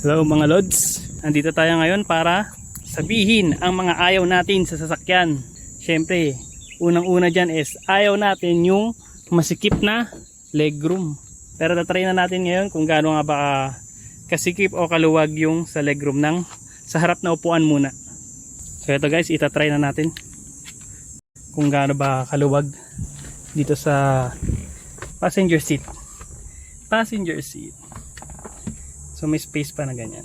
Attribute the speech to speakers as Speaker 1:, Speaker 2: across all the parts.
Speaker 1: Hello mga Lods, andito tayo ngayon para sabihin ang mga ayaw natin sa sasakyan. Siyempre, unang-una dyan is ayaw natin yung masikip na legroom. Pero tatry na natin ngayon kung gaano nga ba kasikip o kaluwag yung sa legroom ng sa harap na upuan muna. So ito guys, itatry na natin kung gaano ba kaluwag dito sa passenger seat. Passenger seat. So may space pa na ganyan.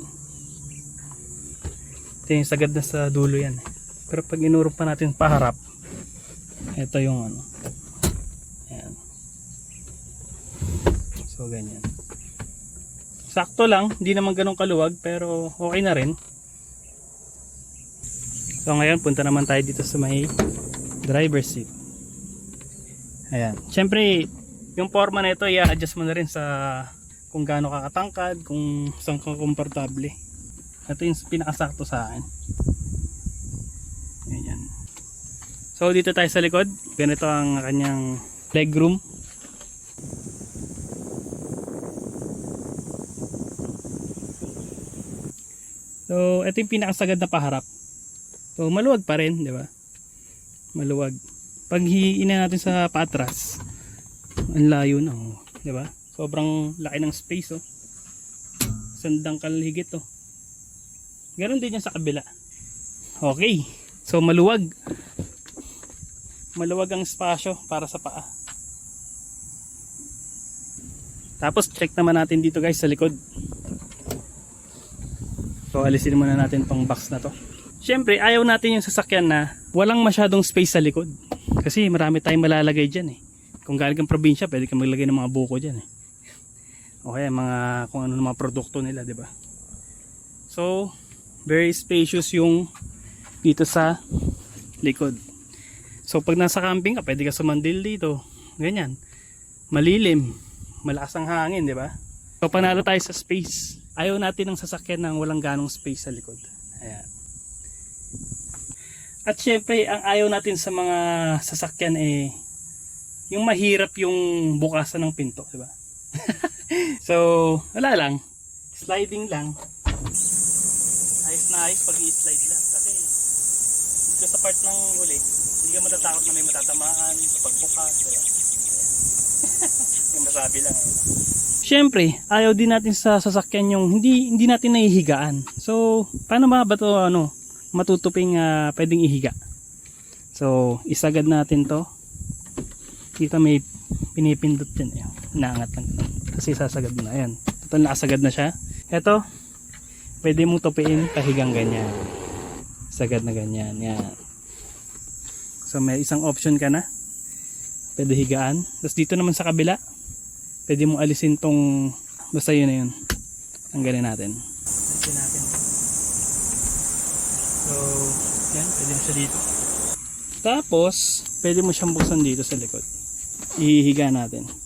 Speaker 1: Ito yung sagad na sa dulo yan. Pero pag inurong pa natin paharap, ito yung ano. Ayan. So ganyan. Sakto lang, hindi naman ganun kaluwag pero okay na rin. So ngayon punta naman tayo dito sa may driver's seat. Ayan. Siyempre, yung forma na ito, i-adjust mo na rin sa kung gaano ka katangkad, kung saan ka komportable. Ito yung pinakasakto sa akin. Ayan. So dito tayo sa likod. Ganito ang kanyang legroom. So ito yung pinakasagad na paharap. So maluwag pa rin, di ba? Maluwag. Pag hiina natin sa patras, ang layo na, oh, di ba? Sobrang laki ng space, oh. Sandang kalhigit, oh. Ganon din yan sa kabila. Okay. So maluwag. Maluwag ang espasyo para sa paa. Tapos check naman natin dito guys sa likod. So alisin muna natin tong box na to. Siyempre ayaw natin yung sasakyan na walang masyadong space sa likod. Kasi marami tayong malalagay dyan eh. Kung galing kang probinsya pwede kang maglagay ng mga buko dyan eh. O mga kung ano mga produkto nila, 'di ba? So, very spacious yung dito sa likod. So, pag nasa camping ka, pwede ka sumandil dito. Ganyan. Malilim. Malakas ang hangin, 'di ba? So, panalo tayo sa space. Ayaw natin ng sasakyan ng walang ganong space sa likod. Ayan. At syempre, ang ayaw natin sa mga sasakyan eh yung mahirap yung bukasan ng pinto, 'di ba? so, wala lang. Sliding lang. Ayos na ayos pag i-slide lang. Kasi dito sa part ng huli, hindi ka matatakot na may matatamaan sa pagbukas. Diba? yung masabi lang. Siyempre, ayaw din natin sa sasakyan yung hindi hindi natin nahihigaan. So, paano ba ba to ano, matutuping ah, pwedeng ihiga? So, isagad natin to. Dito may pinipindot dyan. Eh. Naangat lang. Kasi sasagad na. Ayan. Total nakasagad na siya. Ito, pwede mong tupiin pahigang ganyan. Sagad na ganyan. Yan. So may isang option ka na. Pwede higaan. Tapos dito naman sa kabila, pwede mong alisin tong basta yun na yun. Tanggalin natin. Alisin natin. So, yan. Pwede mo siya dito. Tapos, pwede mo siyang buksan dito sa likod. Ihihiga natin.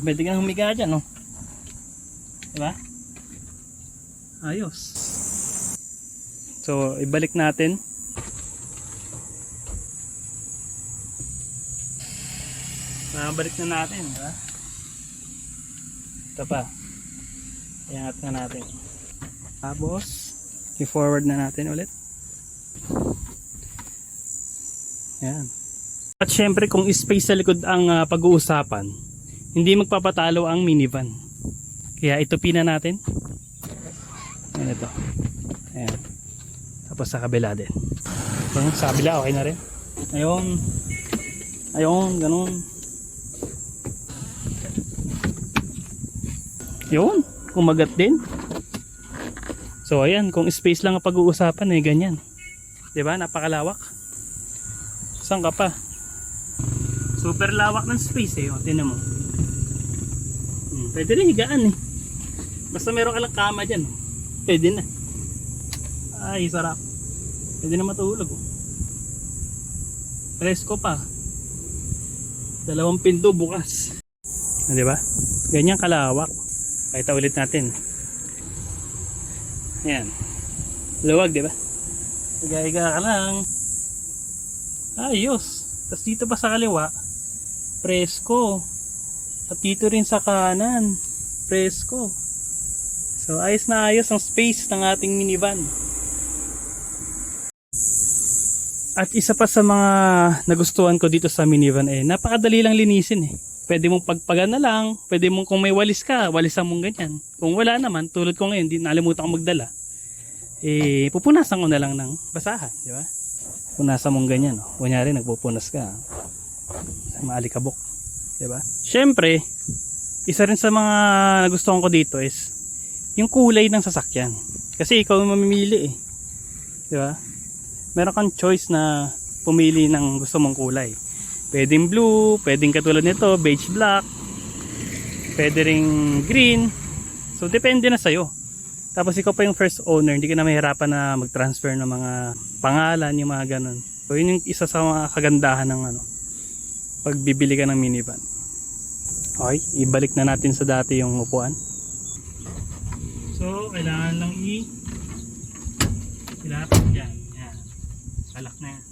Speaker 1: Pwede kang humiga dyan, no? Diba? Ayos. So, ibalik natin. Nabalik na natin, diba? Ito pa. Iangat na natin. Tapos, i-forward na natin ulit. Yan. At syempre kung space sa likod ang ah, pag-uusapan, hindi magpapatalo ang minivan. Kaya ito pina natin. Ayan ito. Ayan. Tapos sa kabila din. Ayan, sa kabila okay na rin. Ayun. Ayun, ganun. Yun, kumagat din. So ayan, kung space lang ang pag-uusapan eh ganyan. ba? Napakalawak. Saan ka pa? Super lawak ng space eh. O, tinan mo. Pwede rin higaan eh. Basta meron ka lang kama dyan. Pwede na. Ay, sarap. Pwede na matulog. Oh. Presko pa. Dalawang pinto bukas. Ah, Di ba? Ganyan kalawak. Pakita ulit natin. Ayan. Luwag, di ba? Higa-higa ka lang. Ayos. Tapos dito pa sa kaliwa, presko. At dito rin sa kanan, presko. So ayos na ayos ang space ng ating minivan. At isa pa sa mga nagustuhan ko dito sa minivan eh, napakadali lang linisin eh. Pwede mong pagpagan na lang, pwede mong kung may walis ka, walisan mong ganyan. Kung wala naman, tulad ko ngayon, di nalimutan ko magdala. Eh, pupunasan ko na lang ng basahan, di ba? Punasan mong ganyan, oh. Kunyari, nagpupunas ka. Sa maalikabok, di ba? Siyempre, isa rin sa mga nagustuhan ko dito is yung kulay ng sasakyan. Kasi ikaw ang mamimili eh. Di ba? Meron kang choice na pumili ng gusto mong kulay. Pwedeng blue, pwedeng katulad nito, beige black, pwede ring green. So depende na sa'yo. Tapos ikaw pa yung first owner, hindi ka na mahirapan na mag-transfer ng mga pangalan, yung mga ganun. So yun yung isa sa mga kagandahan ng ano, pagbibili ka ng minivan. Okay, ibalik na natin sa dati yung upuan. So, kailangan lang i ilapit dyan. Yan. Kalak na yan.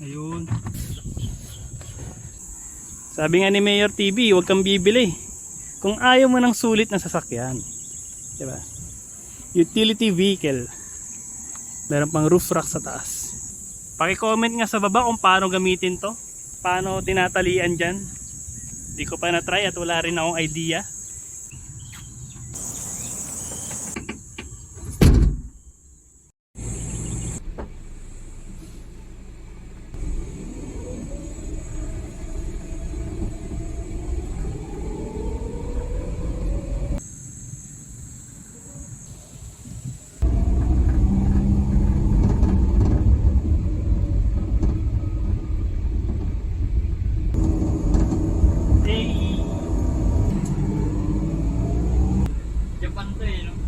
Speaker 1: Ayun. Sabi nga ni Mayor TV, huwag kang bibili. Kung ayaw mo ng sulit na sasakyan. Diba? Utility vehicle. Meron pang roof rack sa taas. Paki-comment nga sa baba kung paano gamitin to. Paano tinatalian dyan. Hindi ko pa na-try at wala rin akong idea.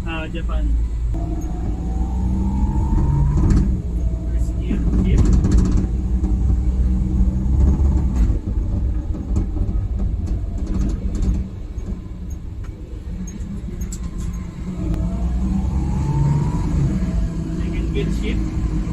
Speaker 1: Ah, Japan. First gear. Second shift.